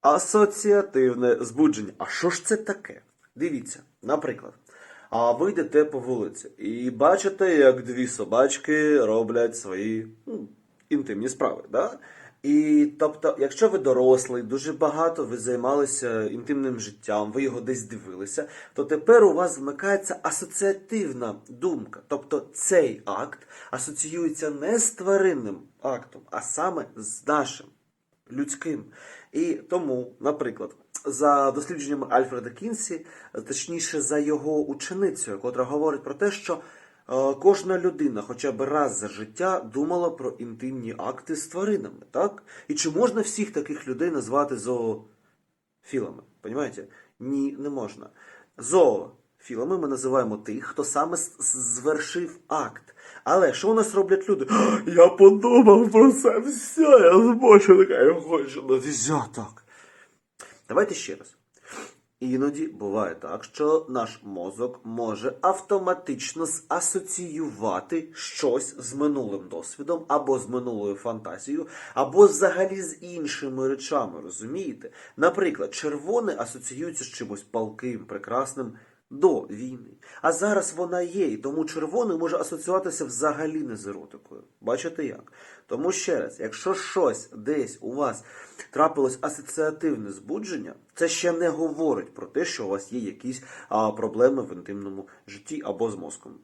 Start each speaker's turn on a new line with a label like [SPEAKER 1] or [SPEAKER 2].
[SPEAKER 1] Асоціативне збудження. А що ж це таке? Дивіться, наприклад, а ви йдете по вулиці і бачите, як дві собачки роблять свої ну, інтимні справи. Да? І тобто, якщо ви дорослий, дуже багато ви займалися інтимним життям, ви його десь дивилися, то тепер у вас вмикається асоціативна думка. Тобто цей акт асоціюється не з тваринним актом, а саме з нашим людським. І тому, наприклад, за дослідженнями Альфреда Кінсі, точніше за його ученицею, котра говорить про те, що е, кожна людина хоча б раз за життя думала про інтимні акти з тваринами, так? І чи можна всіх таких людей назвати зоофілами? Понімаєте? Ні, не можна. Зоофілами ми називаємо тих, хто саме звершив акт. Але що у нас роблять люди? Я подумав про це все, я змочу, я хочу на десяток. Давайте ще раз. Іноді буває так, що наш мозок може автоматично засоціювати щось з минулим досвідом, або з минулою фантазією, або взагалі з іншими речами, розумієте? Наприклад, червоне асоціюється з чимось палким, прекрасним до війни. А зараз вона є, і тому червоний може асоціюватися взагалі не з еротикою. Бачите як? Тому ще раз, якщо щось десь у вас трапилось асоціативне збудження, це ще не говорить про те, що у вас є якісь а, проблеми в інтимному житті або з мозком.